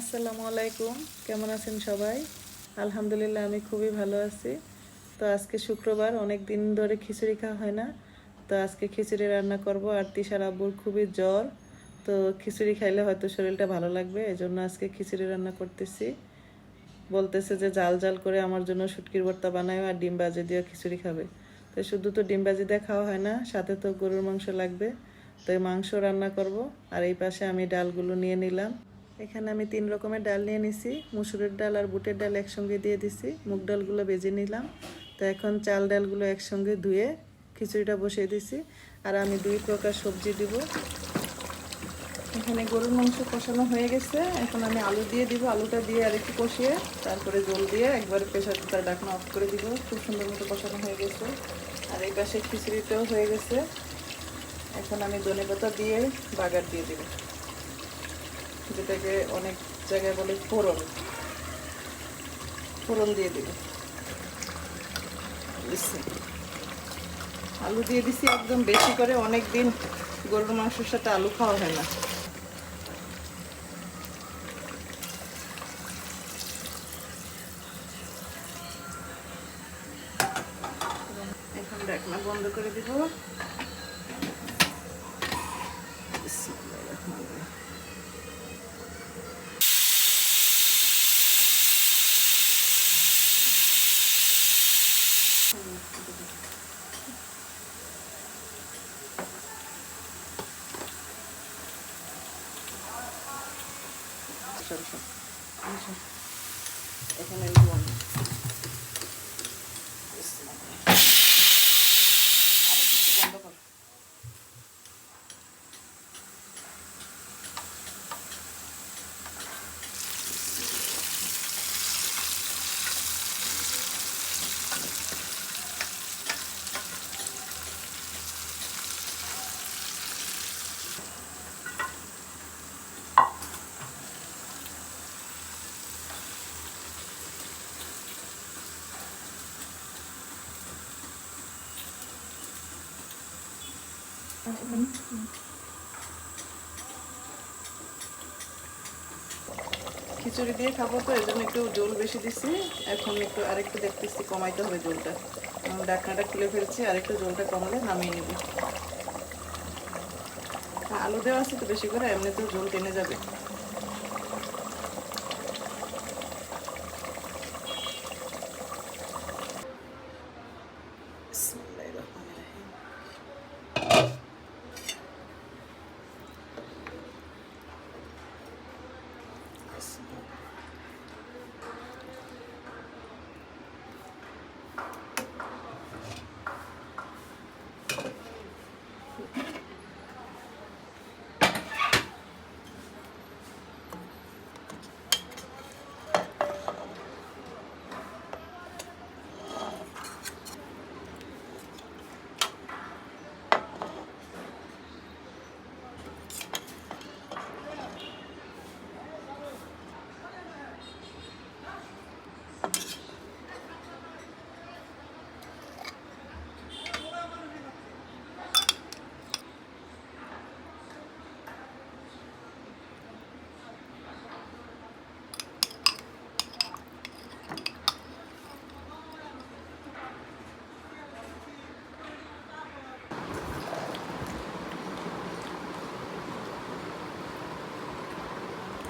আসসালামু আলাইকুম। কেমন আছেন সবাই? আলহামদুলিল্লাহ, আমি খুবই ভালো আছি। তো আজকে শুক্রবার অনেক দিন ধরে খিচুড়ি খাওয়া হয় না। তো আজকে খিচুড়ি রান্না করব। আর তিশার আব্বুর খুবই জ্বর। তো খিচুড়ি খাইলে হয়তো শরীরটা ভালো লাগবে। এই জন্য আজকে খিচুড়ি রান্না করতেছি। বলতেছে যে জাল জাল করে আমার জন্য শুটকির ভর্তা বানায় আর ডিম বাজি দিয়ে খিচুড়ি খাবে। তো শুধু তো ডিম বাজি দিয়ে খাওয়া হয় না, সাথে তো গরুর মাংস লাগবে। তো মাংস রান্না করব। আর এই পাশে আমি ডালগুলো নিয়ে নিলাম। এখানে আমি তিন রকমের ডাল নিয়ে নিছি। মুসুরের ডাল আর বুটের ডাল একসঙ্গে দিয়ে দিছি। মুগ ডালগুলো বেজে নিলাম। তো এখন চাল ডালগুলো একসঙ্গে ধুয়ে খিচুড়িটা বসিয়ে দিছি। আর আমি দুই প্রকার সবজি দিব। এখানে গরুর মাংস কষানো হয়ে গেছে। এখন আমি আলু দিয়ে দিব। আলুটা দিয়ে আর একটু কষিয়ে তারপরে জল দিয়ে একবারে প্রেশার কুকার ঢাকনা অফ করে দিব। খুব সুন্দর মতো কষানো হয়ে গেছে। আর এই পাশে খিচুড়িটাও হয়ে গেছে। এখন আমি ধনে পাতা দিয়ে বাগার দিয়ে দিব। যেটাকে অনেক জায়গায় বলে ফোড়ন। ফোড়ন দিয়ে দিব। আলু দিয়ে দিছি একদম বেশি করে অনেক দিন গরুর মাংসের সাথে আলু খাওয়া হয় না। এখন ঢাকনা বন্ধ করে দিব। এখানে খিচুড়ি দিয়ে খাব তো এই জন্য একটু জল বেশি দিচ্ছি এখন একটু আরেকটু দেখতেছি, কমাইতে হবে জলটা। ডাকনাটা খুলে ফেলছি, আরেকটু জলটা কমালে নামিয়ে নিব। আলু দেওয়া আছে তো বেশি করে, এমনিতেও জল টেনে যাবে। です。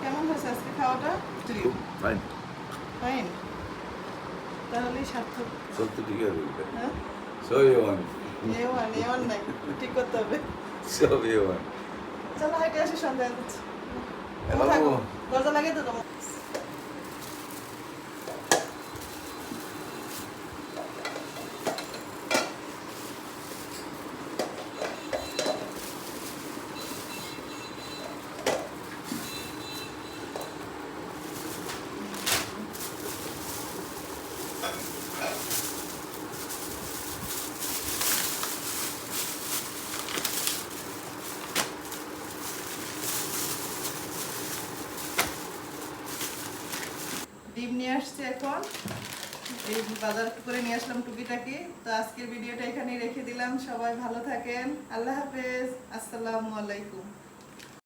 কেমন হয়েছে আজকে খাওয়াটা? ফাইন ফাইন তাহলেই সার্থক। সত্যি ঠিক আছে হ্যাঁ? সব ওয়ান এওয়ান ওয়ান নাই। ঠিক করতে হবে। সব ওয়ান চলো হাইটে আসি সন্ধ্যা Hello. দরজা লাগে তো তোমার। ডিম নিয়ে আসছে এখন। এই বাজার করে নিয়ে আসলাম টুকিটাকি তো আজকের ভিডিওটা এখানেই রেখে দিলাম। সবাই ভালো থাকেন। আল্লাহ হাফেজ। আসসালামু আলাইকুম।